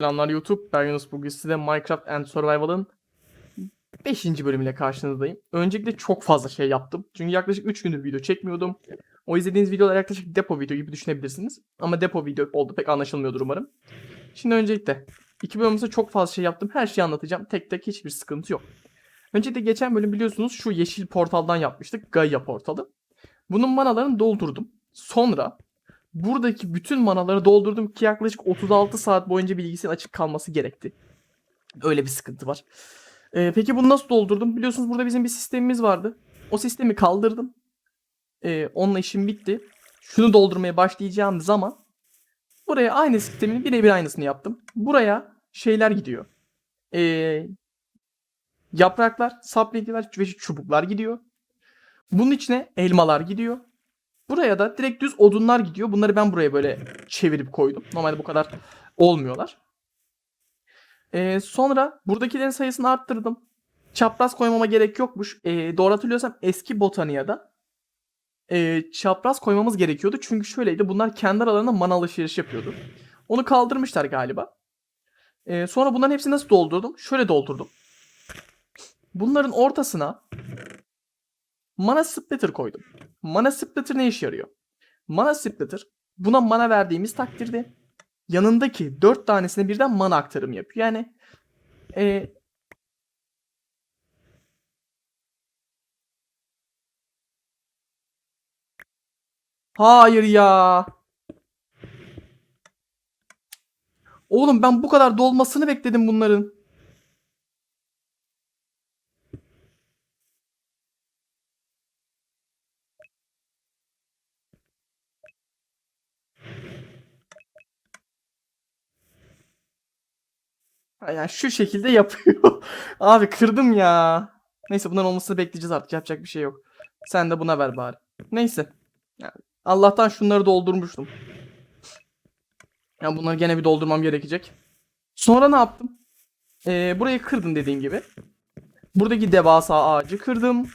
Selamlar YouTube. Ben Yunus. Bugün size Minecraft and Survival'ın 5. bölümüyle karşınızdayım. Öncelikle çok fazla şey yaptım. Çünkü yaklaşık 3 gündür video çekmiyordum. O izlediğiniz videolar yaklaşık depo video gibi düşünebilirsiniz. Ama depo video oldu pek anlaşılmıyordur umarım. Şimdi öncelikle iki bölümümüzde çok fazla şey yaptım. Her şeyi anlatacağım. Tek tek hiçbir sıkıntı yok. Öncelikle geçen bölüm biliyorsunuz şu yeşil portaldan yapmıştık. Gaia portalı. Bunun manalarını doldurdum. Sonra buradaki bütün manaları doldurdum ki yaklaşık 36 saat boyunca bilgisayarın açık kalması gerekti. Öyle bir sıkıntı var. Ee, peki bunu nasıl doldurdum? Biliyorsunuz burada bizim bir sistemimiz vardı. O sistemi kaldırdım. Ee, onunla işim bitti. Şunu doldurmaya başlayacağım zaman buraya aynı sistemin birebir aynısını yaptım. Buraya şeyler gidiyor. Ee, yapraklar, saplingler ve çubuklar gidiyor. Bunun içine elmalar gidiyor. Buraya da direkt düz odunlar gidiyor. Bunları ben buraya böyle çevirip koydum. Normalde bu kadar olmuyorlar. Ee, sonra buradakilerin sayısını arttırdım. Çapraz koymama gerek yokmuş. Ee, doğru hatırlıyorsam eski Botania'da e, çapraz koymamız gerekiyordu. Çünkü şöyleydi. Bunlar kendi aralarında mana alışveriş yapıyordu. Onu kaldırmışlar galiba. Ee, sonra bunların hepsini nasıl doldurdum? Şöyle doldurdum. Bunların ortasına mana splitter koydum. Mana splitter ne işe yarıyor? Mana splitter buna mana verdiğimiz takdirde yanındaki 4 tanesine birden mana aktarımı yapıyor. Yani e, Hayır ya. Oğlum ben bu kadar dolmasını bekledim bunların. Yani şu şekilde yapıyor. Abi kırdım ya. Neyse bunların olmasını bekleyeceğiz artık. Yapacak bir şey yok. Sen de buna ver bari. Neyse. Yani Allah'tan şunları doldurmuştum. Ya bunları gene bir doldurmam gerekecek. Sonra ne yaptım? Ee, burayı kırdım dediğim gibi. Buradaki devasa ağacı kırdım.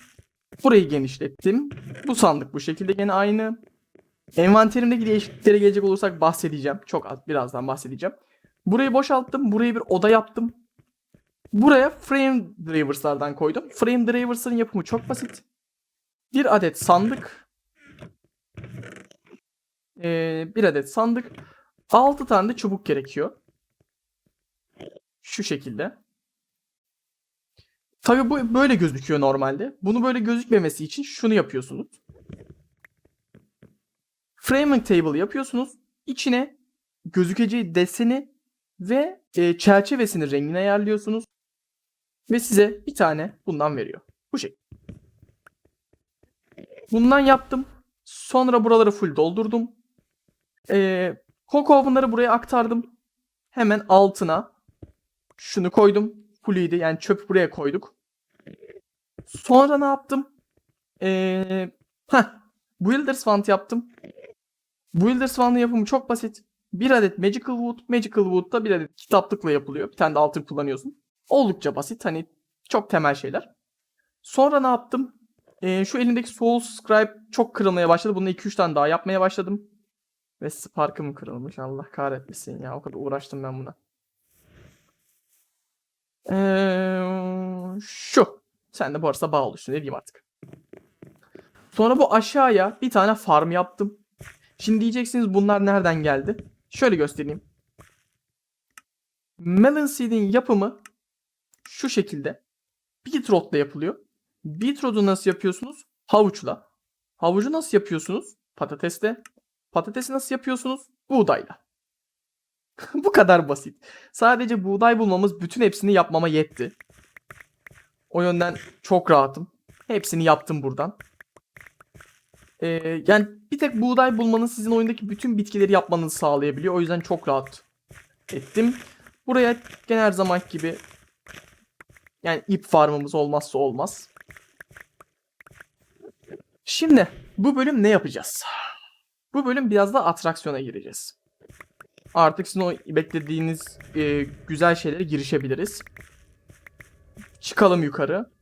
Burayı genişlettim. Bu sandık bu şekilde gene aynı. Envanterimdeki değişikliklere gelecek olursak bahsedeceğim. Çok az birazdan bahsedeceğim. Burayı boşalttım. Burayı bir oda yaptım. Buraya frame drivers'lardan koydum. Frame drivers'ın yapımı çok basit. Bir adet sandık. Ee, bir adet sandık. 6 tane de çubuk gerekiyor. Şu şekilde. Tabii bu böyle gözüküyor normalde. Bunu böyle gözükmemesi için şunu yapıyorsunuz. Framing table yapıyorsunuz. İçine gözükeceği deseni ve e, çerçevesini rengine ayarlıyorsunuz. Ve size bir tane bundan veriyor. Bu şey. Bundan yaptım. Sonra buraları full doldurdum. Ee, Coco oven'ları buraya aktardım. Hemen altına şunu koydum. Fulliydi yani çöp buraya koyduk. Sonra ne yaptım? Ee, heh, Builders Wand yaptım. Builders Wand'ın yapımı çok basit. Bir adet Magical Wood, Magical Wood'da bir adet kitaplıkla yapılıyor. Bir tane de altın kullanıyorsun. Oldukça basit. Hani çok temel şeyler. Sonra ne yaptım? Ee, şu elimdeki Soul Scribe çok kırılmaya başladı. Bunu 2-3 tane daha yapmaya başladım. Ve Spark'ım kırılmış. Allah kahretmesin ya. O kadar uğraştım ben buna. Ee, şu. Sen de bu arada bağ oluştun. Ne diyeyim artık. Sonra bu aşağıya bir tane farm yaptım. Şimdi diyeceksiniz bunlar nereden geldi? Şöyle göstereyim. Melon Seed'in yapımı şu şekilde. Beetroot'la yapılıyor. Beetroot'u nasıl yapıyorsunuz? Havuçla. Havucu nasıl yapıyorsunuz? Patatesle. Patatesi nasıl yapıyorsunuz? Buğdayla. Bu kadar basit. Sadece buğday bulmamız bütün hepsini yapmama yetti. O yönden çok rahatım. Hepsini yaptım buradan. Ee, yani bir tek buğday bulmanız sizin oyundaki bütün bitkileri yapmanızı sağlayabiliyor. O yüzden çok rahat ettim. Buraya gene her zaman gibi yani ip farmımız olmazsa olmaz. Şimdi bu bölüm ne yapacağız? Bu bölüm biraz da atraksiyona gireceğiz. Artık sizin o beklediğiniz e, güzel şeylere girişebiliriz. Çıkalım yukarı.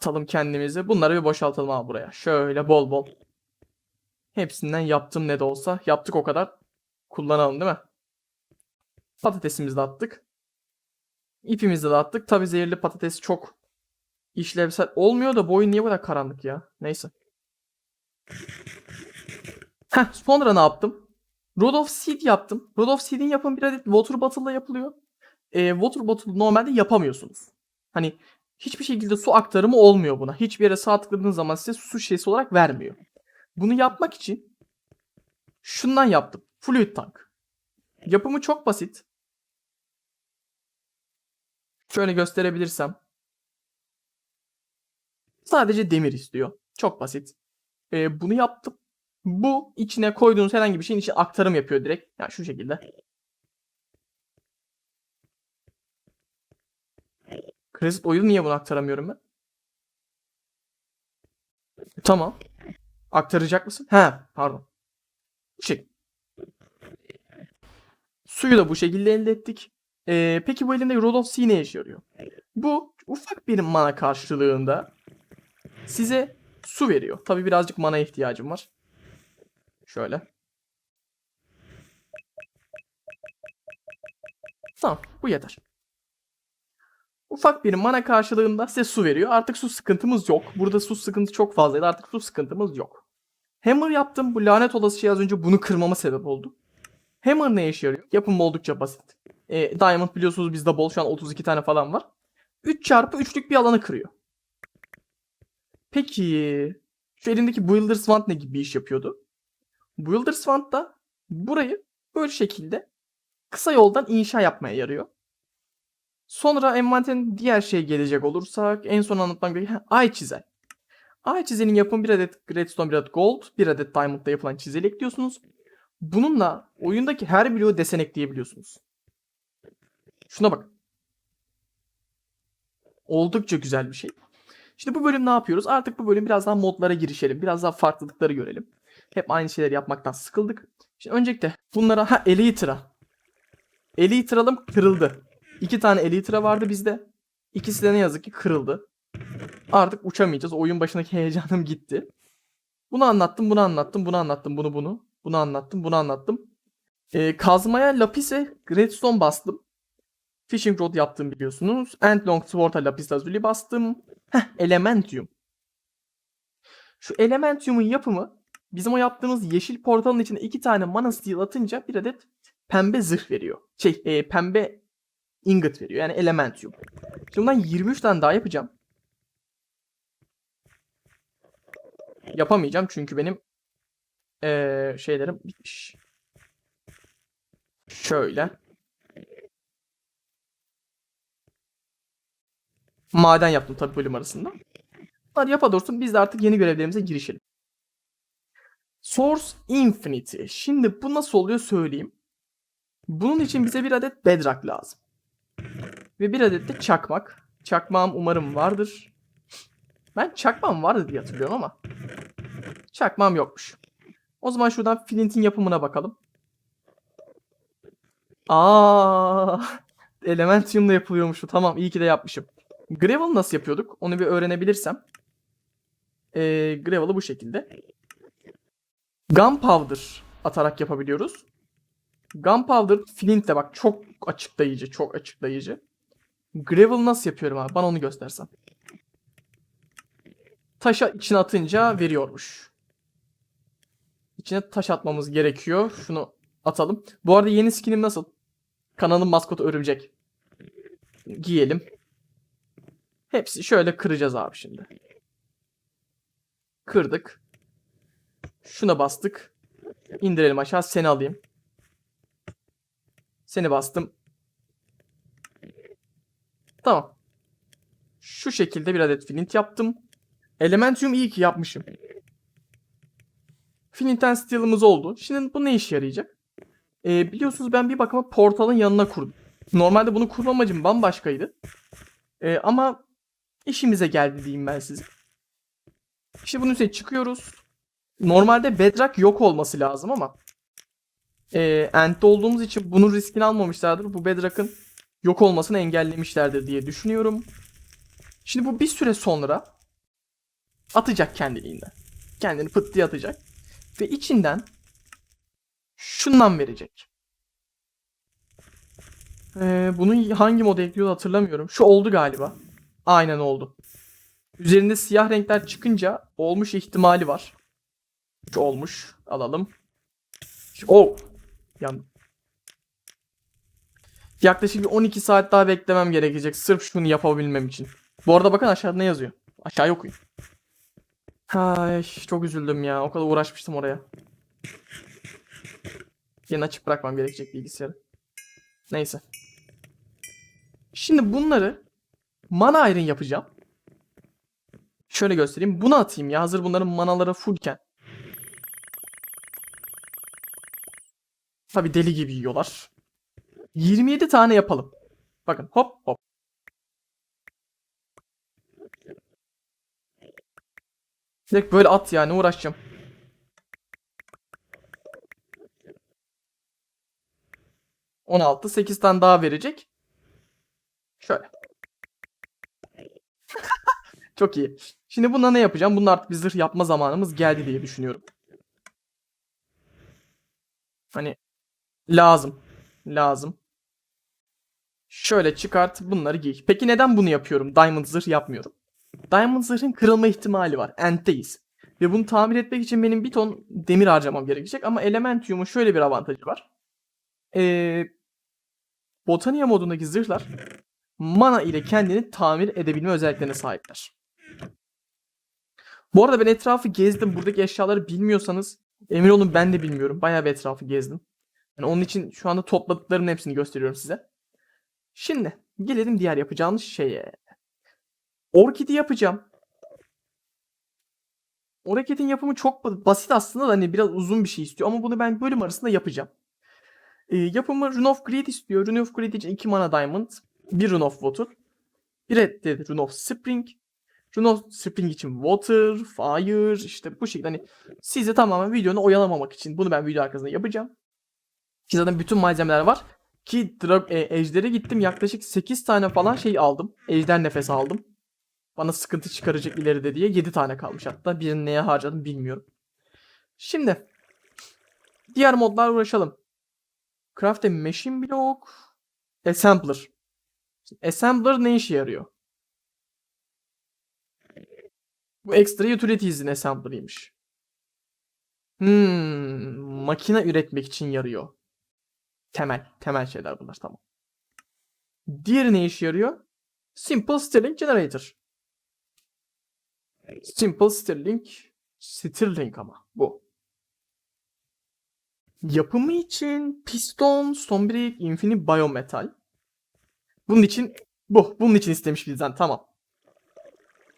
Atalım kendimizi. Bunları bir boşaltalım abi buraya. Şöyle bol bol. Hepsinden yaptım ne de olsa. Yaptık o kadar. Kullanalım değil mi? Patatesimizi de attık. İpimizi de attık. Tabi zehirli patates çok işlevsel olmuyor da bu oyun niye bu kadar karanlık ya? Neyse. Heh, sonra ne yaptım? Rod of Seed yaptım. Rod of Seed'in yapımı bir adet Water Bottle'la yapılıyor. Ee, water Bottle normalde yapamıyorsunuz. Hani hiçbir şekilde su aktarımı olmuyor buna. Hiçbir yere sağ tıkladığınız zaman size su şişesi olarak vermiyor. Bunu yapmak için şundan yaptım. Fluid Tank. Yapımı çok basit. Şöyle gösterebilirsem. Sadece demir istiyor. Çok basit. Ee, bunu yaptım. Bu içine koyduğunuz herhangi bir şeyin içine aktarım yapıyor direkt. Yani şu şekilde. Crescent Oil niye bunu aktaramıyorum ben? Tamam. Aktaracak mısın? He, pardon. Şey. Suyu da bu şekilde elde ettik. Ee, peki bu elimde Roll of Sea ne işe yarıyor? Bu ufak bir mana karşılığında size su veriyor. Tabi birazcık mana ihtiyacım var. Şöyle. Tamam bu yeter. Ufak bir mana karşılığında size su veriyor. Artık su sıkıntımız yok. Burada su sıkıntı çok fazlaydı. Artık su sıkıntımız yok. Hammer yaptım. Bu lanet olası şey az önce bunu kırmama sebep oldu. Hammer ne işe yarıyor? Yapımı oldukça basit. E, Diamond biliyorsunuz bizde bol. Şu an 32 tane falan var. 3 çarpı 3'lük bir alanı kırıyor. Peki şu elimdeki Builder Sword ne gibi bir iş yapıyordu? Builder Sword da burayı böyle şekilde kısa yoldan inşa yapmaya yarıyor. Sonra envanterin diğer şey gelecek olursak en son anlatmam gereken ay çizel. Ay çizelin yapımı bir adet redstone, bir adet gold, bir adet diamond'da yapılan çizel ekliyorsunuz. Bununla oyundaki her bloğu desen ekleyebiliyorsunuz. Şuna bak. Oldukça güzel bir şey. Şimdi bu bölüm ne yapıyoruz? Artık bu bölüm biraz daha modlara girişelim. Biraz daha farklılıkları görelim. Hep aynı şeyleri yapmaktan sıkıldık. Şimdi öncelikle bunlara ha Elytra. Elytra'lım kırıldı. İki tane Elytra vardı bizde. İkisi de ne yazık ki kırıldı. Artık uçamayacağız. Oyun başındaki heyecanım gitti. Bunu anlattım, bunu anlattım, bunu anlattım, bunu bunu. Bunu anlattım, bunu anlattım. Ee, kazmaya lapise redstone bastım. Fishing rod yaptım biliyorsunuz. End long sword'a lapis lazuli bastım. Heh, elementium. Şu elementium'un yapımı bizim o yaptığımız yeşil portalın içine iki tane mana steel atınca bir adet pembe zırh veriyor. Şey, e, pembe ingot veriyor. Yani elementium. Şimdi bundan 23 tane daha yapacağım. Yapamayacağım çünkü benim ee, şeylerim bitmiş. Şöyle. Maden yaptım tabii bölüm arasında. Bunlar yapa dursun biz de artık yeni görevlerimize girişelim. Source Infinity. Şimdi bu nasıl oluyor söyleyeyim. Bunun için bize bir adet bedrock lazım. Ve bir adet de çakmak. Çakmağım umarım vardır. Ben çakmağım vardı diye hatırlıyorum ama. Çakmağım yokmuş. O zaman şuradan Flint'in yapımına bakalım. Aa, Elementium'la yapılıyormuş. Tamam iyi ki de yapmışım. Gravel nasıl yapıyorduk? Onu bir öğrenebilirsem. Ee, Gravel'ı bu şekilde. Gunpowder atarak yapabiliyoruz. Gunpowder Flint'le bak çok açıklayıcı, çok açıklayıcı. Gravel nasıl yapıyorum abi? Bana onu göstersen. Taşa içine atınca veriyormuş. İçine taş atmamız gerekiyor. Şunu atalım. Bu arada yeni skinim nasıl? Kanalın maskotu örümcek. Giyelim. Hepsi şöyle kıracağız abi şimdi. Kırdık. Şuna bastık. İndirelim aşağı. Seni alayım. Seni bastım. Tamam. Şu şekilde bir adet flint yaptım. Elementium iyi ki yapmışım. Flint and Steel'ımız oldu. Şimdi bu ne işe yarayacak? Ee, biliyorsunuz ben bir bakıma portalın yanına kurdum. Normalde bunu kurma amacım bambaşkaydı. Ee, ama işimize geldi diyeyim ben size. İşte bunun üstüne çıkıyoruz. Normalde Bedrock yok olması lazım ama e, End'de olduğumuz için bunun riskini almamışlardır. Bu Bedrock'ın yok olmasını engellemişlerdir diye düşünüyorum. Şimdi bu bir süre sonra atacak kendiliğinden. Kendini pıt diye atacak. Ve içinden şundan verecek. Ee, bunun hangi moda ekliyordu hatırlamıyorum. Şu oldu galiba. Aynen oldu. Üzerinde siyah renkler çıkınca olmuş ihtimali var. Şu olmuş. Alalım. Şu, oh. Yan. Yaklaşık bir 12 saat daha beklemem gerekecek. Sırf şunu yapabilmem için. Bu arada bakın aşağıda ne yazıyor. Aşağıya okuyun. Ay çok üzüldüm ya. O kadar uğraşmıştım oraya. Yine açık bırakmam gerekecek bilgisayarı. Neyse. Şimdi bunları mana iron yapacağım. Şöyle göstereyim. Bunu atayım ya. Hazır bunların manaları fullken. Tabi deli gibi yiyorlar. 27 tane yapalım. Bakın hop hop. Direkt böyle at yani uğraşacağım. On altı, sekiz tane daha verecek. Şöyle. Çok iyi. Şimdi buna ne yapacağım? Bunun artık bir zırh yapma zamanımız geldi diye düşünüyorum. Hani lazım. Lazım. Şöyle çıkart bunları giy. Peki neden bunu yapıyorum? Diamond zırh yapmıyorum. Diamond zırhın kırılma ihtimali var. End'deyiz. Ve bunu tamir etmek için benim bir ton demir harcamam gerekecek. Ama Elementium'un şöyle bir avantajı var. Ee, Botania modundaki zırhlar mana ile kendini tamir edebilme özelliklerine sahipler. Bu arada ben etrafı gezdim. Buradaki eşyaları bilmiyorsanız emin olun ben de bilmiyorum. Bayağı bir etrafı gezdim. Yani onun için şu anda topladıklarımın hepsini gösteriyorum size. Şimdi gelelim diğer yapacağımız şeye. Orkidi yapacağım. Orkidin yapımı çok ba- basit aslında da hani biraz uzun bir şey istiyor ama bunu ben bölüm arasında yapacağım. Ee, yapımı Rune of Greed istiyor. Rune of Greed için 2 mana diamond, 1 Rune of Water, bir de Rune of Spring, Rune of Spring için Water, Fire işte bu şekilde hani sizi tamamen videonu oyalamamak için bunu ben video arkasında yapacağım. Ki zaten bütün malzemeler var. Ki e, ejdere gittim yaklaşık 8 tane falan şey aldım. Ejder nefesi aldım. Bana sıkıntı çıkaracak ileride diye 7 tane kalmış hatta. Birini neye harcadım bilmiyorum. Şimdi diğer modlar uğraşalım. Craft a Machine Block. Assembler. Assembler ne işe yarıyor? Bu extra utilities assembler'ıymış. Hmm, makine üretmek için yarıyor. Temel, temel şeyler bunlar tamam. Diğeri ne işe yarıyor? Simple Stirling Generator. Simple Stirling, Stirling ama bu. Yapımı için piston, stonebrick, infinite biometal. Bunun için bu. Bunun için istemiş bizden. Tamam.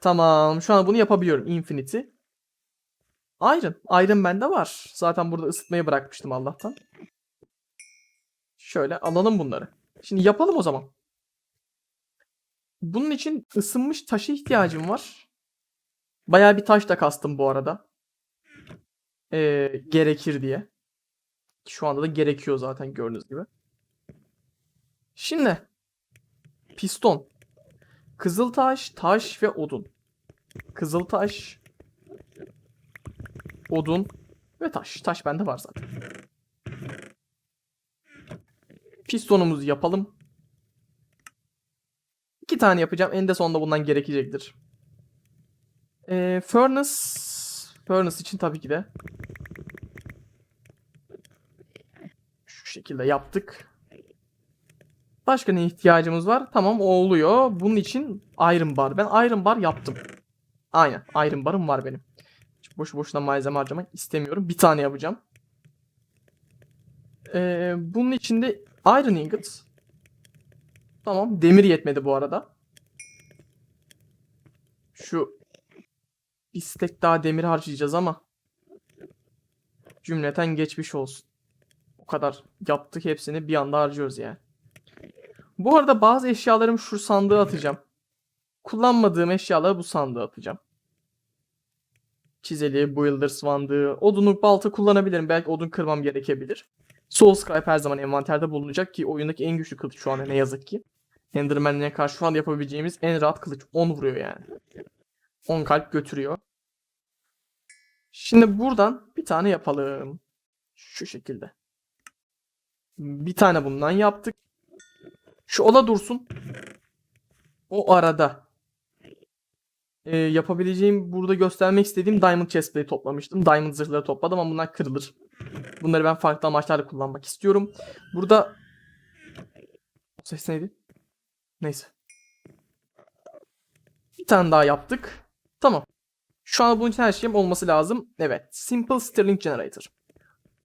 Tamam. Şu an bunu yapabiliyorum. Infinity. Iron. Iron bende var. Zaten burada ısıtmayı bırakmıştım Allah'tan. Şöyle alalım bunları. Şimdi yapalım o zaman. Bunun için ısınmış taşa ihtiyacım var. Bayağı bir taş da kastım bu arada. Ee, gerekir diye. Şu anda da gerekiyor zaten gördüğünüz gibi. Şimdi piston, kızıltaş, taş ve odun. Kızıltaş, odun ve taş. Taş bende var zaten. Pistonumuzu yapalım. İki tane yapacağım. En de sonunda bundan gerekecektir. Ee, furnace, furnace için tabii ki de şu şekilde yaptık. Başka ne ihtiyacımız var? Tamam o oluyor. Bunun için iron bar. Ben iron bar yaptım. Aynen iron barım var benim. Hiç boşu boşuna malzeme harcamak istemiyorum. Bir tane yapacağım. Ee, bunun içinde iron ingot. Tamam demir yetmedi bu arada. Şu bir daha demir harcayacağız ama cümleten geçmiş olsun. O kadar yaptık hepsini bir anda harcıyoruz yani. Bu arada bazı eşyalarımı şu sandığa atacağım. Kullanmadığım eşyaları bu sandığa atacağım. Çizeli, builder sandığı, odunluk balta kullanabilirim. Belki odun kırmam gerekebilir. Soul Scribe her zaman envanterde bulunacak ki oyundaki en güçlü kılıç şu anda ne yazık ki. Enderman'e karşı şu anda yapabileceğimiz en rahat kılıç. 10 vuruyor yani. 10 kalp götürüyor. Şimdi buradan bir tane yapalım. Şu şekilde. Bir tane bundan yaptık. Şu ola dursun. O arada e, yapabileceğim burada göstermek istediğim Diamond Chestplate toplamıştım. Diamond zırhları topladım ama bunlar kırılır. Bunları ben farklı amaçlarla kullanmak istiyorum. Burada o ses neydi? Neyse. Bir tane daha yaptık. Tamam. Şu an bunun için her şeyim olması lazım. Evet. Simple Stirling Generator.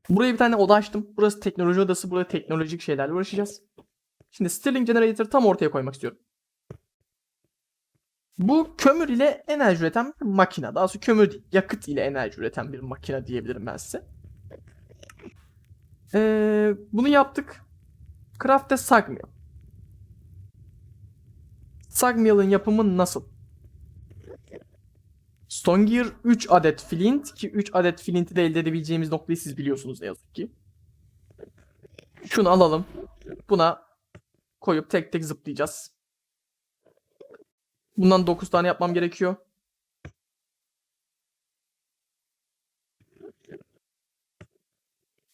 Buraya bir tane oda açtım. Burası teknoloji odası. Burada teknolojik şeylerle uğraşacağız. Şimdi Stirling Generator'ı tam ortaya koymak istiyorum. Bu kömür ile enerji üreten bir makine. Daha doğrusu kömür değil, yakıt ile enerji üreten bir makine diyebilirim ben size. Ee, bunu yaptık. Craft a Sawmill. Sawmill'in yapımı nasıl? Stone Gear 3 adet flint ki 3 adet flinti de elde edebileceğimiz noktayı siz biliyorsunuz ne yazık ki. Şunu alalım. Buna koyup tek tek zıplayacağız. Bundan 9 tane yapmam gerekiyor.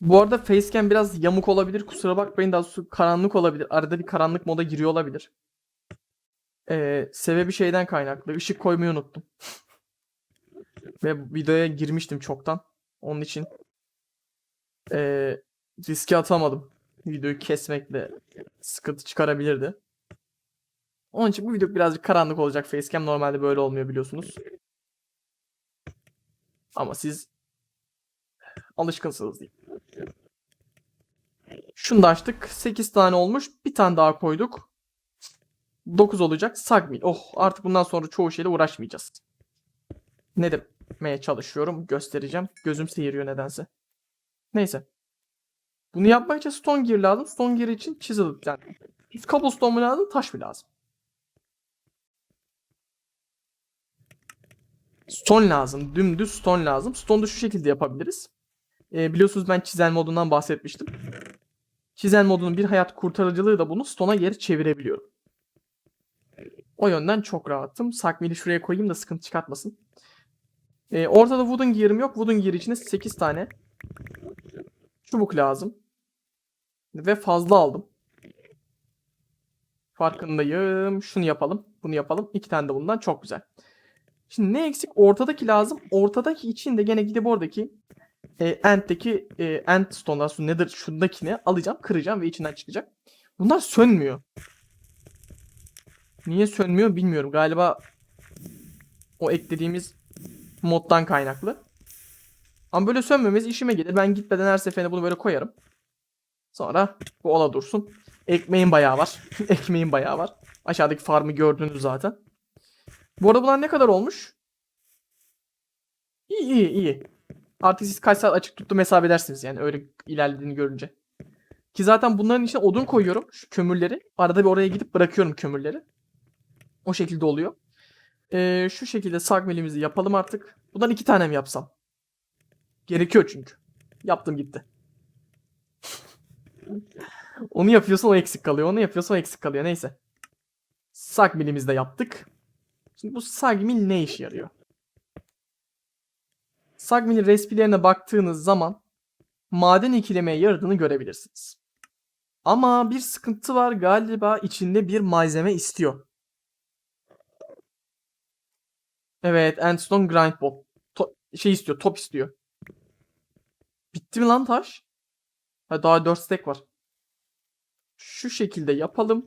Bu arada facecam biraz yamuk olabilir. Kusura bakmayın daha doğrusu karanlık olabilir. Arada bir karanlık moda giriyor olabilir. Ee, sebebi şeyden kaynaklı. Işık koymayı unuttum. Ve videoya girmiştim çoktan. Onun için ee, riske atamadım. Videoyu kesmekle sıkıntı çıkarabilirdi. Onun için bu video birazcık karanlık olacak. Facecam normalde böyle olmuyor biliyorsunuz. Ama siz alışkınsınız diyeyim. Şunu da açtık. 8 tane olmuş. Bir tane daha koyduk. 9 olacak. Sagmil. Oh artık bundan sonra çoğu şeyle uğraşmayacağız. Ne demeye çalışıyorum göstereceğim. Gözüm seyiriyor nedense. Neyse. Bunu yapmak için stone gear lazım. Stone gear için chisel yani cobblestone mu lazım taş mı lazım? Stone lazım. Dümdüz stone lazım. Stone şu şekilde yapabiliriz. Ee, biliyorsunuz ben çizel modundan bahsetmiştim. Çizel modunun bir hayat kurtarıcılığı da bunu stone'a geri çevirebiliyorum. O yönden çok rahatım. Sakmili şuraya koyayım da sıkıntı çıkartmasın. Ee, ortada wooden gear'ım yok. Wooden gear için de 8 tane çubuk lazım. Ve fazla aldım. Farkındayım. Şunu yapalım. Bunu yapalım. İki tane de bundan. Çok güzel. Şimdi ne eksik? Ortadaki lazım. Ortadaki için de gene gidip oradaki e, End'deki e, End Stone'dan sonra nedir şundakini alacağım, kıracağım ve içinden çıkacak. Bunlar sönmüyor. Niye sönmüyor bilmiyorum. Galiba o eklediğimiz moddan kaynaklı. Ama böyle sönmemesi işime gelir. Ben gitmeden her seferinde bunu böyle koyarım. Sonra bu ola dursun. Ekmeğin bayağı var. Ekmeğin bayağı var. Aşağıdaki farmı gördünüz zaten. Bu arada bunlar ne kadar olmuş? İyi iyi iyi. Artık siz kaç saat açık tuttum hesap edersiniz yani öyle ilerlediğini görünce. Ki zaten bunların içine odun koyuyorum. Şu kömürleri. Arada bir oraya gidip bırakıyorum kömürleri. O şekilde oluyor. Ee, şu şekilde sagmelimizi yapalım artık. Bundan iki tane mi yapsam? Gerekiyor çünkü. Yaptım gitti. Onu yapıyorsan o eksik kalıyor. Onu yapıyorsan o eksik kalıyor. Neyse. Sagmilimizi de yaptık. Şimdi bu sagmil ne işe yarıyor? Sagmil'in respilerine baktığınız zaman maden ikilemeye yaradığını görebilirsiniz. Ama bir sıkıntı var galiba içinde bir malzeme istiyor. Evet, Endstone Grind Ball. Şey istiyor, top istiyor. Bitti mi lan taş? Ha, daha 4 stack var. Şu şekilde yapalım.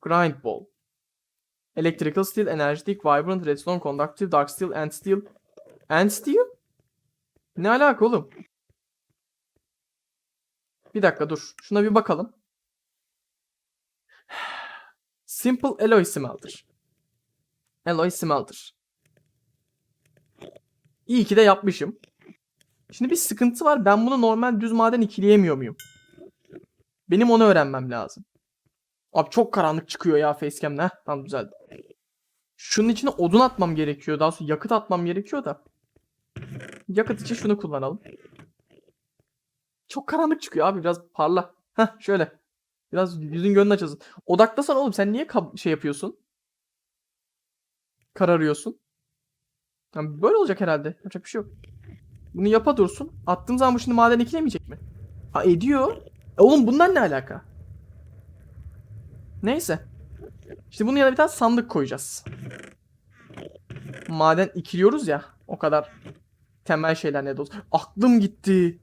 Grind Ball. Electrical Steel, Energetic, Vibrant, Redstone, Conductive, Dark Steel, End Steel. End Steel? Ne alaka oğlum? Bir dakika dur. Şuna bir bakalım. Simple Alloy Smelter. Alloy Smelter. İyi ki de yapmışım. Şimdi bir sıkıntı var. Ben bunu normal düz maden ikileyemiyor muyum? Benim onu öğrenmem lazım. Abi çok karanlık çıkıyor ya facecam'de. Heh, tamam düzeldi. Şunun içine odun atmam gerekiyor. Daha sonra yakıt atmam gerekiyor da. Yakıt için şunu kullanalım. Çok karanlık çıkıyor abi. Biraz parla. Heh şöyle. Biraz yüzün gönlün açılsın. Odaklasan oğlum sen niye şey yapıyorsun? Kararıyorsun. Yani böyle olacak herhalde. Yapacak bir şey yok. Bunu yapa dursun. Attığım zaman bu şimdi maden ekilemeyecek mi? Aa ediyor. E oğlum bundan ne alaka? Neyse. İşte bunun yanına bir tane sandık koyacağız. Maden ikiliyoruz ya. O kadar temel şeyler ne de. Aklım gitti.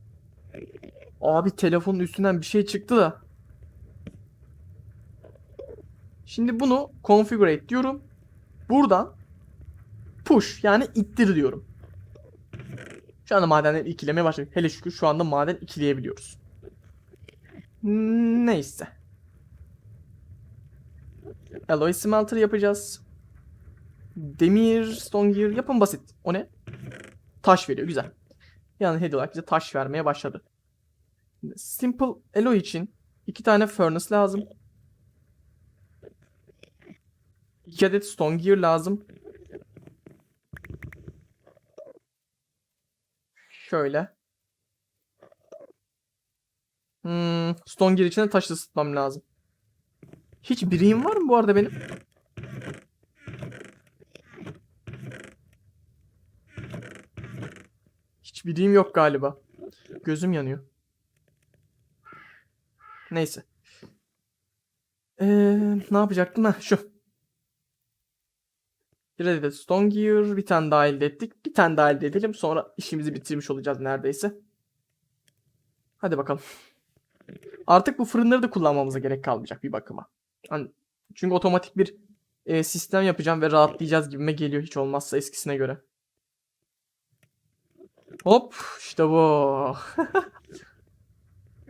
Abi telefonun üstünden bir şey çıktı da. Şimdi bunu configure et diyorum. Buradan push yani ittir diyorum. Şu anda madenleri ikilemeye başladık. Hele şükür şu anda maden ikileyebiliyoruz. Neyse. Alloy smelter yapacağız. Demir, stone gear yapın basit. O ne? Taş veriyor güzel. Yani head olarak bize taş vermeye başladı. Simple alloy için iki tane furnace lazım. İki adet stone gear lazım. Şöyle. Hmm, stone gear için de taş ısıtmam lazım. Hiç bireğim var mı bu arada benim? Hiç bireğim yok galiba. Gözüm yanıyor. Neyse. Ee, ne yapacaktım? Ha, şu. Bir adet stone gear, bir tane daha elde ettik. Bir tane daha elde edelim. Sonra işimizi bitirmiş olacağız neredeyse. Hadi bakalım. Artık bu fırınları da kullanmamıza gerek kalmayacak bir bakıma. Hani çünkü otomatik bir e, sistem yapacağım ve rahatlayacağız gibime geliyor hiç olmazsa eskisine göre. Hop işte bu.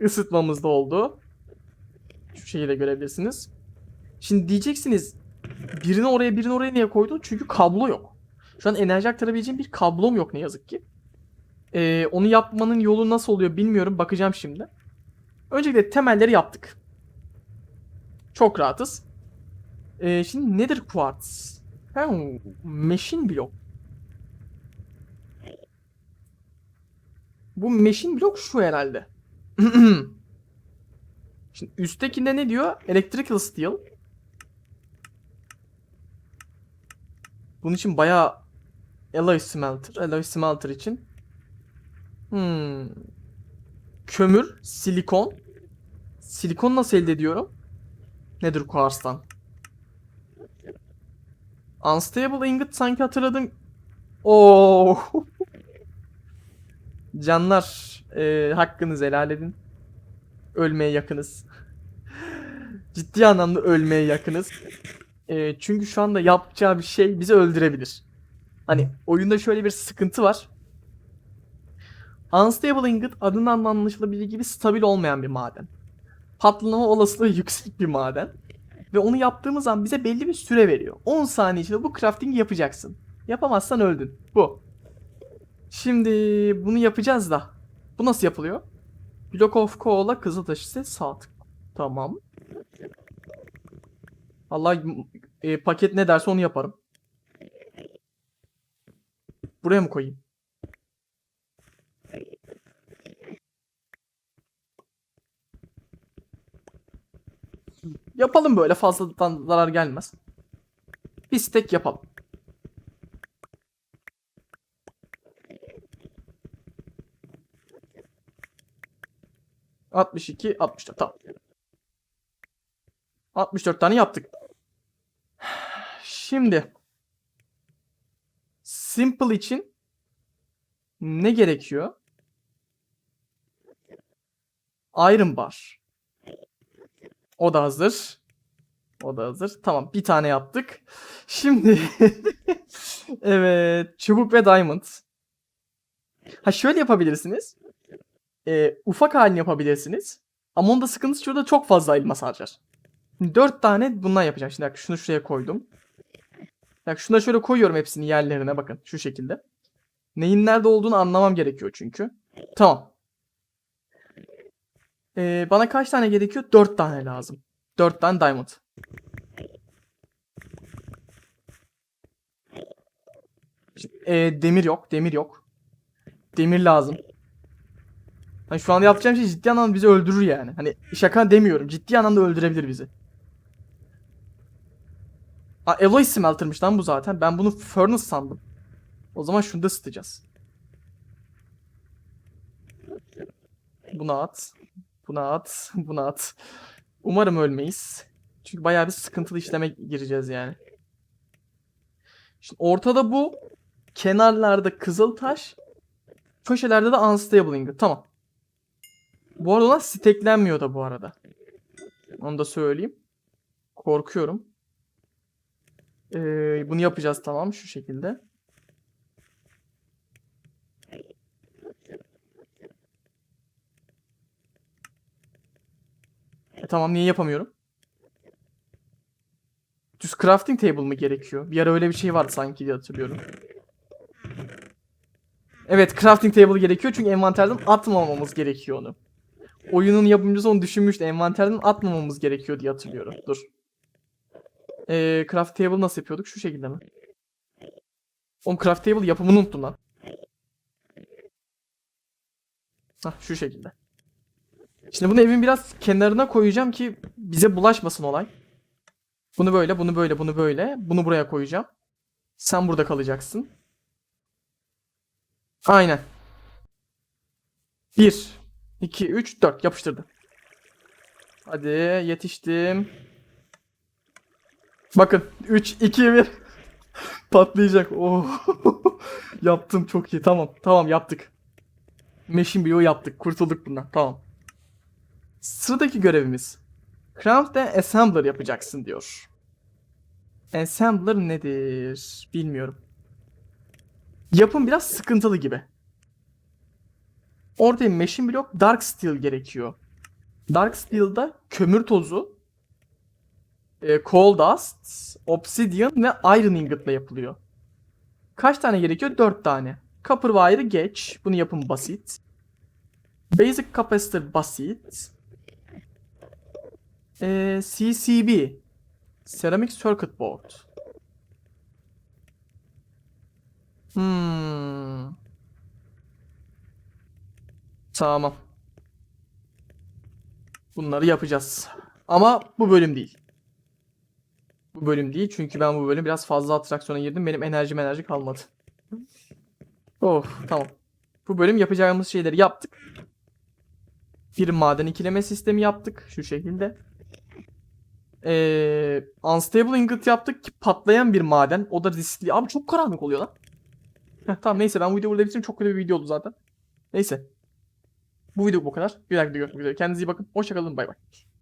Isıtmamız da oldu. Şu şeyi de görebilirsiniz. Şimdi diyeceksiniz birini oraya birini oraya niye koydun? Çünkü kablo yok. Şu an enerji aktarabileceğim bir kablom yok ne yazık ki. Ee, onu yapmanın yolu nasıl oluyor bilmiyorum. Bakacağım şimdi. Öncelikle temelleri yaptık. Çok rahatız. Ee, şimdi nedir quartz? Hmm, machine blok. Bu machine blok şu herhalde. Şimdi üsttekinde ne diyor? Electrical steel. Bunun için bayağı alloy smelter. Alloy smelter için. Hmm. Kömür, silikon. Silikon nasıl elde ediyorum? Nedir quartz'tan? Unstable ingot sanki hatırladım. Oo. Canlar, e, hakkınızı helal edin. Ölmeye yakınız. Ciddi anlamda ölmeye yakınız. E, çünkü şu anda yapacağı bir şey bizi öldürebilir. Hani oyunda şöyle bir sıkıntı var. Unstable ingot adından anlaşılabildiği gibi stabil olmayan bir maden. Patlama olasılığı yüksek bir maden. Ve onu yaptığımız zaman bize belli bir süre veriyor. 10 saniye içinde bu crafting'i yapacaksın. Yapamazsan öldün. Bu. Şimdi bunu yapacağız da. Bu nasıl yapılıyor? Block of coal'a kızıltaş ise sağ tık. Tamam. Allah e, paket ne derse onu yaparım. Buraya mı koyayım? Yapalım böyle fazladan zarar gelmez. Bir stack yapalım. Altmış iki, altmış dört. Tamam. 64 tane yaptık. Şimdi simple için ne gerekiyor? Iron bar. O da hazır. O da hazır. Tamam bir tane yaptık. Şimdi evet çubuk ve diamond. Ha şöyle yapabilirsiniz. Ee, ufak halini yapabilirsiniz. Ama onda sıkıntısı şurada çok fazla elmas harcar. 4 tane bundan yapacağım. Şimdi bak şunu şuraya koydum. Bak şuna şöyle koyuyorum hepsini yerlerine bakın şu şekilde. Neyin nerede olduğunu anlamam gerekiyor çünkü. Tamam. Ee, bana kaç tane gerekiyor? 4 tane lazım. 4 tane diamond. Ee, demir yok. Demir yok. Demir lazım. Hani şu anda yapacağım şey ciddi anlamda bizi öldürür yani. Hani şaka demiyorum. Ciddi anlamda öldürebilir bizi. Aa, alloy smelter'mış lan bu zaten. Ben bunu furnace sandım. O zaman şunu da ısıtacağız. Bunu at. Buna at, buna at. Umarım ölmeyiz. Çünkü bayağı bir sıkıntılı işleme gireceğiz yani. Şimdi ortada bu. Kenarlarda kızıl taş. Köşelerde de unstable ingot. Tamam. Bu arada ona steklenmiyor da bu arada. Onu da söyleyeyim. Korkuyorum. Ee, bunu yapacağız tamam şu şekilde. Tamam niye yapamıyorum? Düz crafting table mı gerekiyor? Bir ara öyle bir şey vardı sanki diye hatırlıyorum. Evet crafting table gerekiyor çünkü envanterden atmamamız gerekiyor onu. Oyunun yapımcısı onu düşünmüştü. Envanterden atmamamız gerekiyor diye hatırlıyorum. Dur. Ee, craft table nasıl yapıyorduk? Şu şekilde mi? Oğlum craft table yapımını unuttum lan. Hah şu şekilde. Şimdi bunu evin biraz kenarına koyacağım ki bize bulaşmasın olay. Bunu böyle, bunu böyle, bunu böyle. Bunu buraya koyacağım. Sen burada kalacaksın. Aynen. 1, 2, 3, 4 yapıştırdım. Hadi yetiştim. Bakın 3, 2, 1. Patlayacak. Oh. Yaptım çok iyi. Tamam. Tamam yaptık. Machine Bio yaptık. Kurtulduk bundan. Tamam. Sıradaki görevimiz. Craft and Assembler yapacaksın diyor. Assembler nedir? Bilmiyorum. Yapım biraz sıkıntılı gibi. Ortaya Machine Block Dark Steel gerekiyor. Dark Steel'da kömür tozu, e, Coal Dust, Obsidian ve Iron Ingot'la yapılıyor. Kaç tane gerekiyor? 4 tane. Copper Wire'ı geç. Bunu yapın basit. Basic Capacitor basit. Ee, CCB. Ceramic Circuit Board. Hmm. Tamam. Bunları yapacağız. Ama bu bölüm değil. Bu bölüm değil çünkü ben bu bölüm biraz fazla atraksiyona girdim. Benim enerjim enerji kalmadı. Oh tamam. Bu bölüm yapacağımız şeyleri yaptık. Bir maden ikileme sistemi yaptık şu şekilde. Ee, unstable ingot yaptık ki patlayan bir maden. O da riskli. Abi çok karanlık oluyor lan. Heh, tamam neyse ben bu videoyu burada bitireyim. Çok kötü bir video oldu zaten. Neyse. Bu video bu kadar. Bir dakika görüşmek üzere. Kendinize iyi bakın. Hoşçakalın. Bay bay.